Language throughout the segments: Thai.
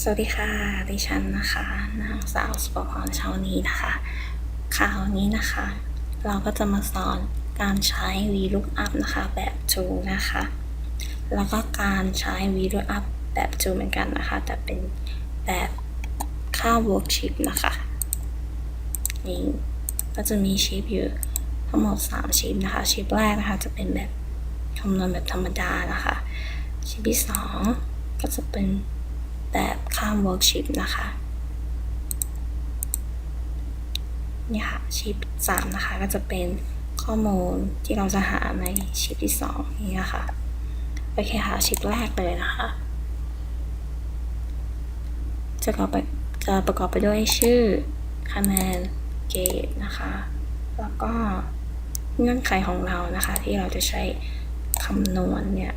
สวัสดีค่ะ ดิฉันนะคะนางสาวสุปพรเช้านี้นะคะข่าวนี้นะคะ เราก็จะมาสอนการใช้ VLOOKUP นะคะแบบ to นะคะ แล้วก็การใช้ VLOOKUP แบบ to เหมือนกันนะคะ แต่เป็นแบบค่า worksheet นะคะนี่ก็จะมีชิปอยู่ทั้งหมด3ชิปนะคะชิปแรกนะคะจะเป็นแบบคำนวณแบบธรรมดานะคะชิปที่ 2 ก็จะเป็น แบบข้าม worksheet นะคะนี่ค่ะชิป3นะคะก็จะเป็นข้อมูลที่เราจะหาในชิปที่2นี่นะคะโอเคค่ะชิปแรกเลยนะคะจะประกอบไปจะประกอบไปด้วยชื่อคะแนนเกรดนะคะ แล้วก็เงื่อนไขของเรานะคะ ที่เราจะใช้คำนวณเนี่ย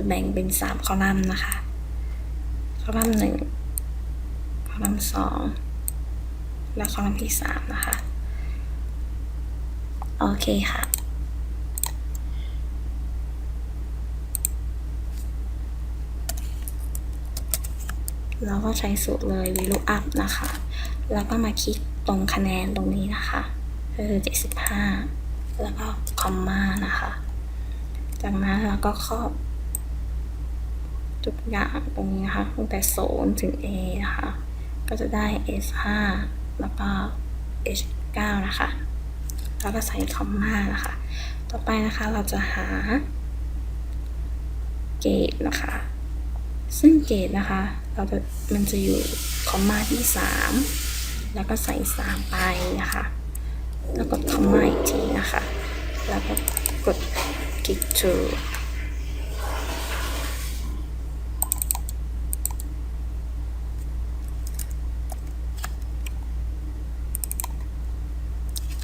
จะแบ่งเป็น 3 คอลัมน์นะคะ คอลัมน์1คอลัมน์2และคอลัมน์ที่ 3 นะคะ โอเคค่ะ เราก็ใช้สูตรเลย VLOOKUP นะคะ แล้วก็มาคลิกตรงคะแนนตรงนี้นะคะคือ 75 แล้วก็คอมมานะคะ จากนั้นเราก็ครอบ ทุกอย่างตรงนี้นะคะตั้งแต่0ถึง A นะคะ ก็จะได้ S5 แล้วก็ H9 นะคะ แล้วก็ใส่คอมมานะคะ ต่อไปนะคะเราจะหาเกรดนะคะ ซึ่งเกรดนะคะ เราจะมันจะอยู่คอมมาที่ 3 แล้วก็ใส่ 3 ไปนะคะ แล้วกดคอมมาอีกทีนะคะ แล้วก็กด click to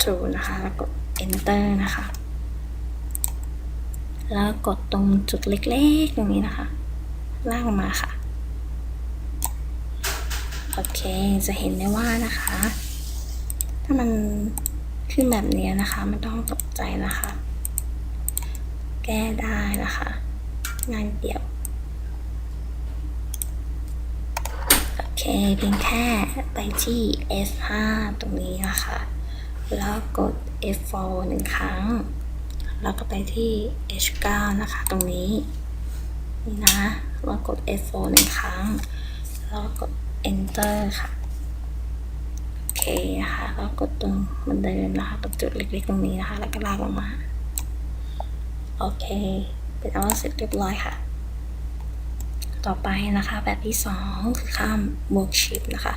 ถูนะคะแล้วกด enter นะคะ แล้วกดตรงจุดเล็กๆตรงนี้นะคะ ลากลงมาค่ะ โอเค จะเห็นได้ว่านะคะ ถ้ามันขึ้นแบบนี้นะคะไม่ต้องตกใจนะคะ แก้ได้นะคะ งานเดียวโอเคเพียงแค่ไปที่ S5 ตรงนี้นะคะ แล้วกด F4 หนึ่งครั้ง แล้วก็ไปที่ H9 นะคะ ตรงนี้ นี่นะแล้วกด F4 หนึ่งครั้ง แล้วกด Enter ค่ะ โอเคนะคะ แล้วกดตรงเหมือนเดิมนะคะตรงจุดเล็กๆตรงนี้นะคะ แล้วก็ลากลงมา โอเค เป็นอันว่าเสร็จเรียบร้อยค่ะ ต่อไปนะคะแบบที่สองคือข้าม worksheet นะคะ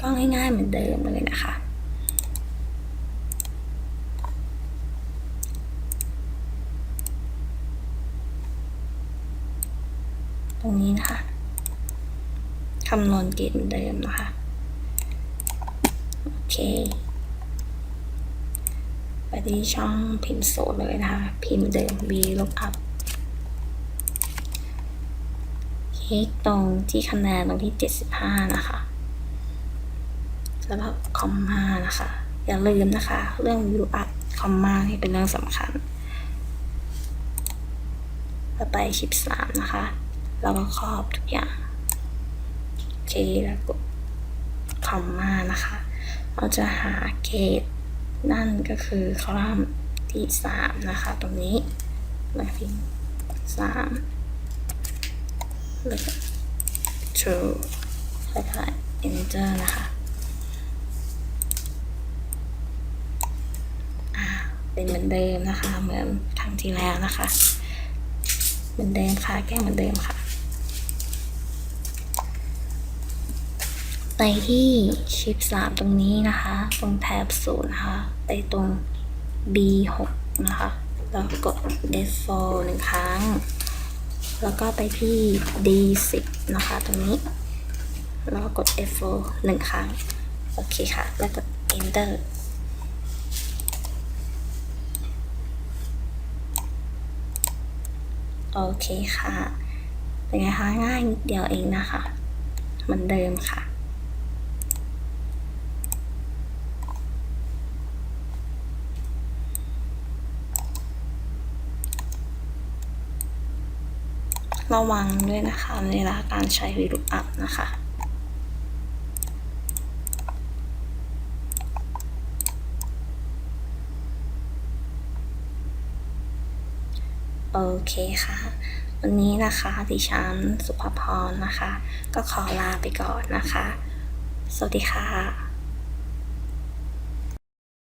ก็ง่ายๆเหมือนเดิมเลยนะคะ ตรงนี้นะคะคำนวณเกณฑ์เดิมนะคะ โอเค ไปที่ช่องพิมพ์โสดเลยนะคะ พิมพ์เดิม VLOOKUP คลิกตรงที่คะแนนตรงที่ 75 นะคะแล้วก็คอมมานะคะ อย่าลืมนะคะ เรื่อง VLOOKUP คอมมานี่เป็นเรื่องสำคัญ ต่อไปชิป3นะคะ แล้วก็ครอบทุกอย่างเคแล้วกดคอมมานะคะ เราจะหาเกรดนั่นก็คือคอลัมน์ที่สามนะคะ ตรงนี้แล้วพิมพ์สามแล้วก็ true แล้วก็ enter นะคะอ่าเป็นเหมือนเดิมนะคะ เหมือนครั้งที่แล้วนะคะ เหมือนเดิมค่ะ แก้เหมือนเดิมค่ะ ไปที่ชิป 3 ตรงนี้นะคะ ตรงแถบศูนย์นะคะ ไปตรง B6 นะคะแล้วกด F4 หนึ่งครั้ง แล้วก็ไปที่ D10 นะคะ ตรงนี้ แล้วกด F4 หนึ่งครั้ง โอเคค่ะ แล้วกด Enter โอเคค่ะ เป็นไงคะ ง่ายนิดเดียวเองนะคะ เหมือนเดิมค่ะ ระวังด้วยนะคะเวลาการใช้ VLOOKUP นะคะโอเคค่ะ วันนี้นะคะดิฉันสุภพรนะคะ ก็ขอลาไปก่อนนะคะ สวัสดีค่ะ